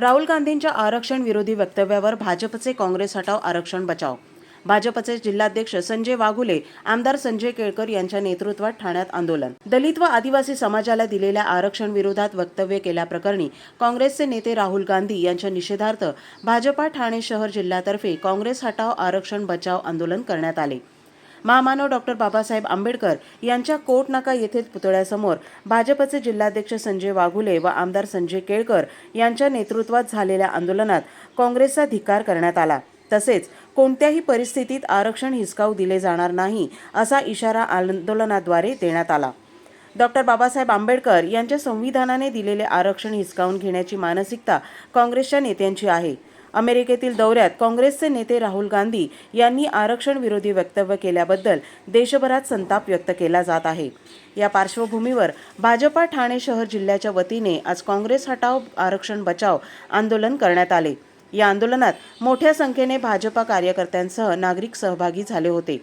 राहुल गांधींच्या आरक्षण विरोधी वक्तव्यावर भाजपचे काँग्रेस हटाव आरक्षण बचाव. भाजपचे जिल्हाध्यक्ष संजय वाघुले आमदार संजय केळकर यांच्या नेतृत्वात ठाण्यात आंदोलन. दलित व आदिवासी समाजाला दिलेल्या आरक्षण विरोधात वक्तव्य केल्याप्रकरणी काँग्रेसचे नेते राहुल गांधी यांच्या निषेधार्थ भाजपा ठाणे शहर जिल्ह्यातर्फे काँग्रेस हटाव आरक्षण बचाव आंदोलन करण्यात आले. महामानव डॉक्टर बाबासाहेब आंबेडकर यांच्या कोटनाका येथील पुतळ्यासमोर भाजपचे जिल्हाध्यक्ष संजय वाघुले व आमदार संजय केळकर यांच्या नेतृत्वात झालेल्या आंदोलनात काँग्रेसचा धिक्कार करण्यात आला. तसेच कोणत्याही परिस्थितीत आरक्षण हिसकावू दिले जाणार नाही असा इशारा आंदोलनाद्वारे देण्यात आला. डॉक्टर बाबासाहेब आंबेडकर यांच्या संविधानाने दिलेले आरक्षण हिसकावून घेण्याची मानसिकता काँग्रेसच्या नेत्यांची आहे. अमेरिकेतील दौऱ्यात काँग्रेसचे नेते राहुल गांधी यांनी आरक्षण विरोधी वक्तव्य केल्याबद्दल देशभरात संताप व्यक्त केला जात आहे. या पार्श्वभूमीवर भाजपा ठाणे शहर जिल्ह्याच्या वतीने आज काँग्रेस हटाव आरक्षण बचाव आंदोलन करण्यात आले. या आंदोलनात मोठ्या संख्येने भाजपा कार्यकर्त्यांसह नागरिक सहभागी झाले होते.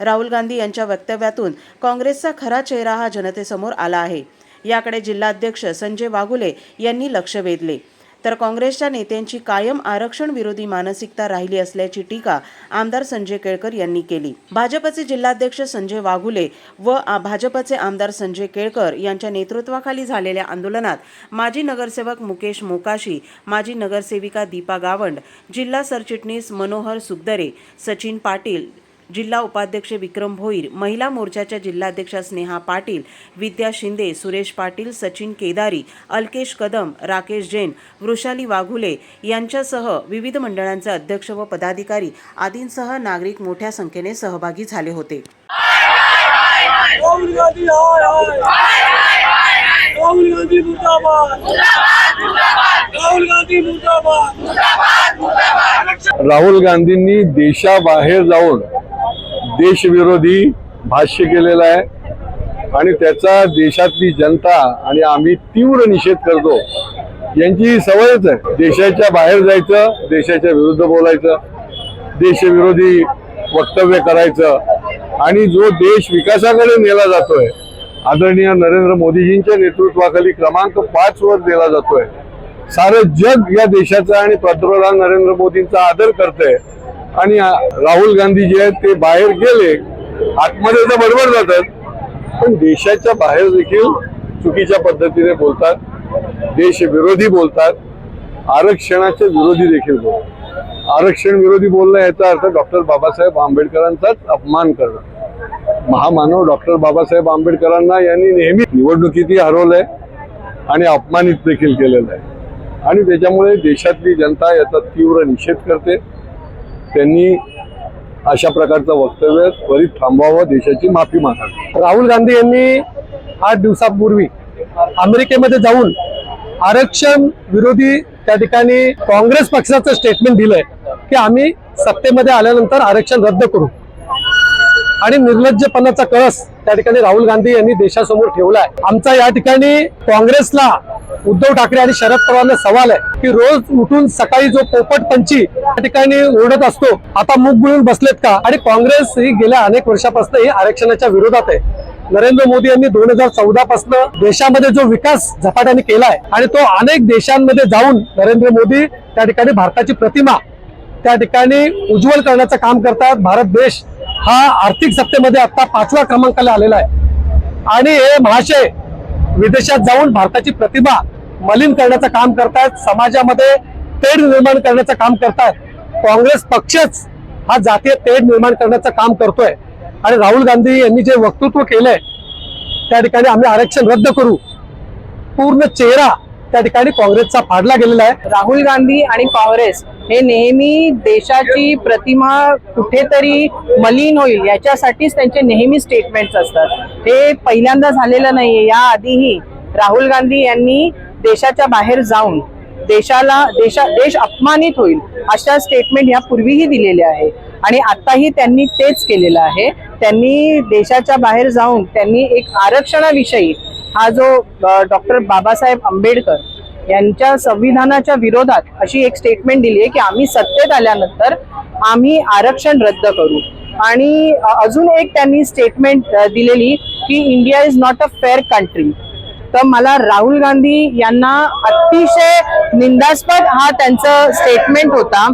राहुल गांधी यांच्या वक्तव्यातून काँग्रेसचा खरा चेहरा हा जनतेसमोर आला आहे. याकडे जिल्हाध्यक्ष संजय वाघुले यांनी लक्ष वेधले. तर काँग्रेसच्या नेत्यांची कायम आरक्षण विरोधी मानसिकता राहिली असल्याची टीका आमदार संजय केळकर यांनी केली. भाजपचे जिल्हाध्यक्ष संजय वाघुले व भाजपचे आमदार संजय केळकर यांच्या नेतृत्वाखाली झालेल्या आंदोलनात माजी नगरसेवक मुकेश मोकाशी माजी नगरसेविका दीपा गावंड जिल्हा सरचिटणीस मनोहर सुगदरे सचिन पाटील जिल्हा उपाध्यक्ष विक्रम भोईर महिला मोर्चाच्या जिल्हाध्यक्षा स्नेहा पाटील विद्या शिंदे सुरेश पाटील सचिन केदारी अल्केश कदम राकेश जैन वृषाली वाघुले यांच्यासह विविध मंडळांचे अध्यक्ष व पदाधिकारी आदींसह नागरिक मोठ्या संख्येने सहभागी झाले होते. राहुल गांधी हाय हाय. राहुल गांधी मुर्दाबाद. राहुल गांधी मुर्दाबाद. राहुल गांधींनी देशाबाहेर जाऊन देशविरोधी भाष्य केलेलं आहे. आणि त्याचा देशातली जनता आणि आम्ही तीव्र निषेध करतो. यांची ही सवयच आहे. देशाच्या बाहेर जायचं देशाच्या विरुद्ध बोलायचं देशविरोधी वक्तव्य करायचं. आणि जो देश विकासाकडे नेला जातोय आदरणीय नरेंद्र मोदीजींच्या नेतृत्वाखाली क्रमांक पाच वर नेला जातोय. सारं जग या देशाचा आणि पंतप्रधान नरेंद्र मोदींचा आदर करतंय. आणि राहुल गांधी जे आहेत ते बाहेर गेले आतमध्ये तर बरोबर जातात. पण देशाच्या बाहेर देखील चुकीच्या पद्धतीने बोलतात देशविरोधी बोलतात आरक्षणाच्या विरोधी देखील बोलतात. आरक्षण विरोधी बोलणं याचा अर्थ डॉक्टर बाबासाहेब आंबेडकरांचाच अपमान करणं. महामानव डॉक्टर बाबासाहेब आंबेडकरांना यांनी नेहमी निवडणुकीतही हरवलंय आणि अपमानित देखील केलेलं आहे. आणि त्याच्यामुळे देशातली जनता याचा तीव्र निषेध करते. त्यांनी अशा प्रकारचं वक्तव्य त्वरित थांबवावं देशाची माफी मागावी. राहुल गांधी यांनी आठ दिवसापूर्वी अमेरिकेमध्ये जाऊन आरक्षण विरोधी त्या ठिकाणी काँग्रेस पक्षाचं स्टेटमेंट दिलंय की आम्ही सत्तेमध्ये आल्यानंतर आरक्षण रद्द करू. आणि निर्लज्जपणाचा कळस त्या ठिकाणी राहुल गांधी यांनी देशासमोर ठेवलाय. आमचा या ठिकाणी काँग्रेसला उद्धव ठाकरे आणि शरद पवारांना सवाल आहे की रोज उठून सकाळी जो पोपट पंची त्या ठिकाणी ओरडत असतो आता मुख गुळून बसलेत का? आणि काँग्रेस ही गेल्या अनेक वर्षापासून ही आरक्षणाच्या विरोधात आहे. नरेंद्र मोदी यांनी दोन हजार चौदा पासून देशामध्ये जो विकास झपाट्याने केलाय आणि तो अनेक देशांमध्ये जाऊन नरेंद्र मोदी त्या ठिकाणी भारताची प्रतिमा त्या ठिकाणी उज्ज्वल करण्याचं काम करतात. भारत देश हा आर्थिक सत्तेमध्ये आता पाचव्या क्रमांकाला आलेला आहे. आणि हे महाशय विदेशात जाऊन भारताची प्रतिमा मलिन करण्याचं काम करतायत समाजामध्ये तेढ निर्माण करण्याचं काम करतायत. काँग्रेस पक्षच हा जातीय तेढ निर्माण करण्याचं काम करतोय. आणि राहुल गांधी यांनी जे वक्तृत्व केलंय त्या ठिकाणी आम्ही आरक्षण रद्द करू. पूर्ण चेहरा त्या ठिकाणी काँग्रेसचा फाडला गेलेला आहे. राहुल गांधी आणि काँग्रेस हे नेहमी देशाची प्रतिमा कुठेतरी मलिन होईल याच्यासाठीच त्यांचे नेहमी स्टेटमेंट्स असतात. हे पहिल्यांदा झालेलं नाहीये. या आधीही राहुल गांधी यांनी देशाच्या बाहेर जाऊन देशाला देशा देश अपमानित होईल अशा स्टेटमेंट या पूर्वीही दिलेले आहे आणि आताही त्यांनी तेच केलेलं आहे. त्यांनी देशाच्या बाहेर जाऊन त्यांनी एक आरक्षणाविषयी हा जो डॉक्टर बाबासाहेब आंबेडकर यांच्या संविधानाच्या विरोधात अशी एक स्टेटमेंट दिली आहे की आम्ही सत्तेत आल्यानंतर आम्ही आरक्षण रद्द करू. आणि अजून एक त्यांनी स्टेटमेंट दिलेली की India is not a fair country तर मला राहुल गांधी यांना अतिशय निंदास्पद हा त्यांचं स्टेटमेंट होता.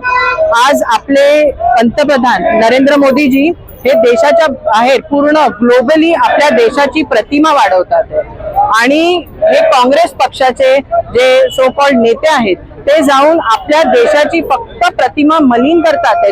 आज आपले पंतप्रधान नरेंद्र मोदीजी हे देशाच्या बाहेर पूर्ण ग्लोबली आपल्या देशाची प्रतिमा वाढवतात. आणि हे काँग्रेस पक्षाचे जे सो कॉल्ड नेते आहेत ते जाऊन आपल्या देशाची फक्त प्रतिमा मलिन करतात.